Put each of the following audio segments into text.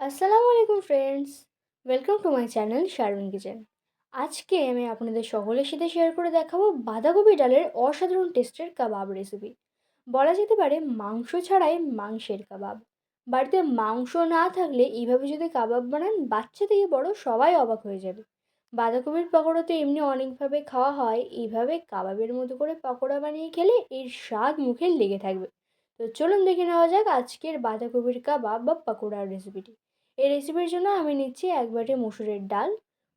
আসসালামু আলাইকুম friends, welcome to my channel Sharmin kitchen. আজকে আমি আপনাদের সকলের সাথে শেয়ার করে দেখাবো বাঁধাকপি ডালের অসাধারণ টেস্টের কাবাব রেসিপি বলা যেতে পারে মাংস ছাড়াই মাংসের কাবাব। বাড়িতে মাংস না থাকলে এইভাবে যদি কাবাব বানান, বাচ্চা থেকে বড় সবাই অবাক হয়ে যাবে। বাঁধাকপির পকোড়া তো এমনি অনেকভাবে খাওয়া হয়, এইভাবে কাবাবের মতো করে পকোড়া বানিয়ে খেলে এর স্বাদ মুখে লেগে থাকবে। তো চলুন দেখে নেওয়া যাক আজকের বাঁধাকপির কাবাব বা পকোড়ার রেসিপিটি এই রেসিপির জন্য আমি নিচ্ছি এক বাটি মুসুরের ডাল।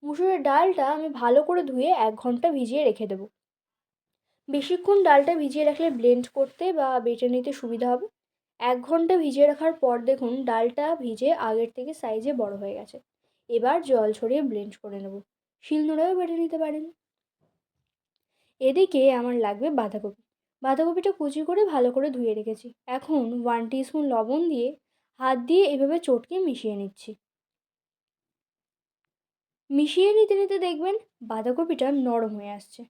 মুসুরের ডালটা আমি ভালো করে ধুয়ে এক ঘণ্টা ভিজিয়ে রেখে দেবো। বেশিক্ষণ ডালটা ভিজিয়ে রাখলে ব্লেন্ড করতে বা বেটে নিতে সুবিধা হবে। এক ঘণ্টা ভিজিয়ে রাখার পর দেখুন ডালটা ভিজে আগের থেকে সাইজে বড় হয়ে গেছে। এবার জল ছড়িয়ে ব্লেন্ড করে নেব। শিলনোড়াও বেটে নিতে পারেন। এদিকে আমার লাগবে বাঁধাকপি। বাঁধাকপিটা কুচি করে ভালো করে ধুয়ে রেখেছি। এখন ওয়ান স্পুন লবণ দিয়ে হাত দিয়ে এভাবে চটকে মিশিয়ে নিচ্ছি। মিশিয়ে নিতে নিতে দেখবেন বাঁধাকপিটা নরম হয়ে আসছে।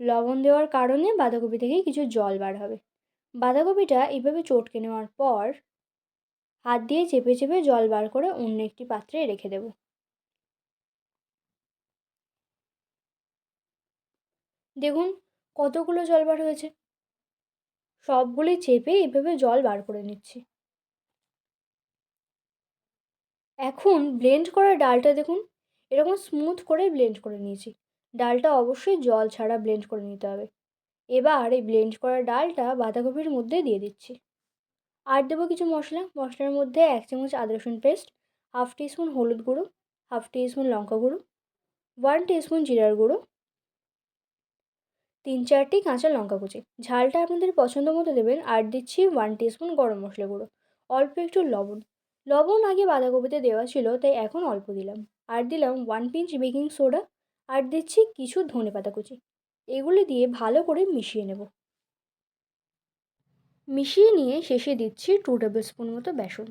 লবণ দেওয়ার কারণে বাঁধাকপি থেকে কিছু জল বার হবে। বাঁধাকপিটা এইভাবে চটকে নেওয়ার পর হাত দিয়ে চেপে চেপে জল বার করে অন্য একটি পাত্রে রেখে দেব। দেখুন কতগুলো জল বার হয়েছে। সবগুলি চেপে এভাবে জল বার করে নিচ্ছি। এখন ব্লেন্ড করা ডালটা দেখুন, এরকম স্মুথ করে ব্লেন্ড করে নিয়েছি। ডালটা অবশ্যই জল ছাড়া ব্লেন্ড করে নিতে হবে। এবার এই ব্লেন্ড করা ডালটা বাঁধাকপির মধ্যে দিয়ে দিচ্ছি। আর দেবো কিছু মশলা, মশলার মধ্যে এক চামচ আদা রসুন পেস্ট হাফ টিস্পুন হলুদ গুঁড়ো হাফ টিস্পুন লঙ্কা গুঁড়ো ওয়ান টিস্পুন জিরার গুঁড়ো, তিন চারটি কাঁচা লঙ্কা কুচি। ঝালটা আপনাদের পছন্দ মতো দেবেন, আর দিচ্ছি ওয়ান টিস্পুন গরম মশলা গুঁড়ো। অল্প একটু লবণ। লবণ আগে বাঁধাকপিতে দেওয়া ছিল, তাই এখন অল্প দিলাম। আর দিলাম ওয়ান পিঞ্চ বেকিং সোডা আর দিচ্ছি কিছু ধনে পাতা কুচি। এগুলি দিয়ে ভালো করে মিশিয়ে নেব। মিশিয়ে নিয়ে শেষে দিচ্ছি টু টেবিল স্পুন মতো বেসন।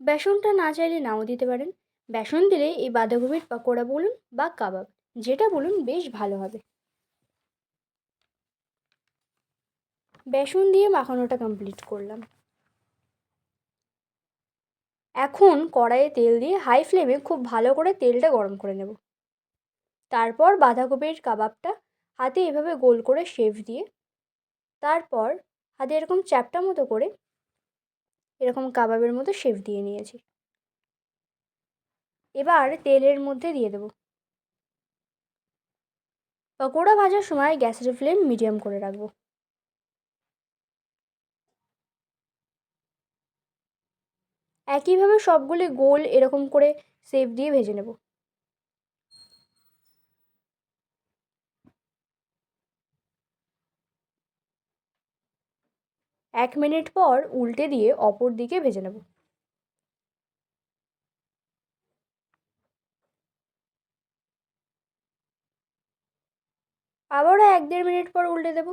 বেসনটা না চাইলে নাও দিতে পারেন। বেসন দিলে এই বাঁধাকপির পকোড়া বলুন বা কাবাব, যেটা বলুন বেশ ভালো হবে। বেসন দিয়ে মাখানোটা কমপ্লিট করলাম। এখন কড়াইয়ে তেল দিয়ে হাই ফ্লেমে খুব ভালো করে তেলটা গরম করে নেব। তারপর বাঁধাকপির কাবাবটা হাতে এভাবে গোল করে শেপ দিয়ে, তারপর হাতে এরকম চ্যাপটা মতো করে এরকম কাবাবের মতো শেপ দিয়ে নিয়েছি। এবার তেলের মধ্যে দিয়ে দেব। পকোড়া ভাজার সময় গ্যাসের ফ্লেম মিডিয়াম করে রাখব। একইভাবে সবগুলি গোল এরকম করে সেপ দিয়ে ভেজে নেব। এক মিনিট পর উল্টে দিয়ে অপর দিকে ভেজে নেব। আবারও এক দেড় মিনিট পর উল্টে দেবো।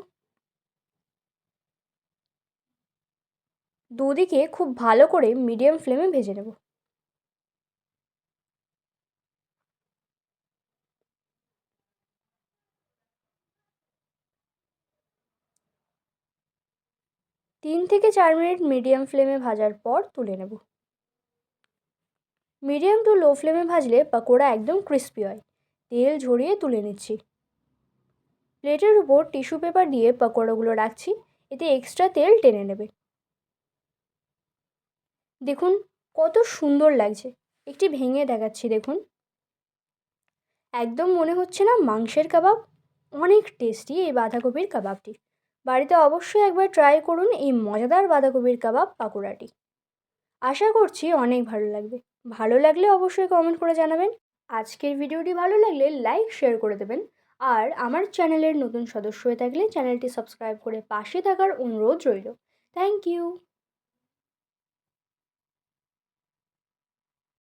দুদিকে খুব ভালো করে মিডিয়াম ফ্লেমে ভেজে নেব। তিন থেকে চার মিনিট মিডিয়াম ফ্লেমে ভাজার পর তুলে নেব। মিডিয়াম টু লো ফ্লেমে ভাজলে পকোড়া একদম ক্রিস্পি হয়। তেল ঝরিয়ে তুলে নিচ্ছি। প্লেটের উপর টিস্যু পেপার দিয়ে পকোড়াগুলো রাখছি। এতে এক্সট্রা তেল টেনে নেবে। দেখুন, কত সুন্দর লাগছে। একটি ভেঙে দেখাচ্ছি, দেখুন। একদম মনে হচ্ছে না মাংসের কাবাব? অনেক টেস্টি এই বাঁধাকপির কাবাবটি। বাড়িতে অবশ্যই একবার ট্রাই করুন এই মজাদার বাঁধাকপির কাবাব পাকোড়াটি। আশা করছি অনেক ভালো লাগবে। ভালো লাগলে অবশ্যই কমেন্ট করে জানাবেন। আজকের ভিডিওটি ভালো লাগলে লাইক শেয়ার করে দেবেন। আর আমার চ্যানেলের নতুন সদস্য হয়ে থাকলে চ্যানেলটি সাবস্ক্রাইব করে পাশে থাকার অনুরোধ রইল। Thank you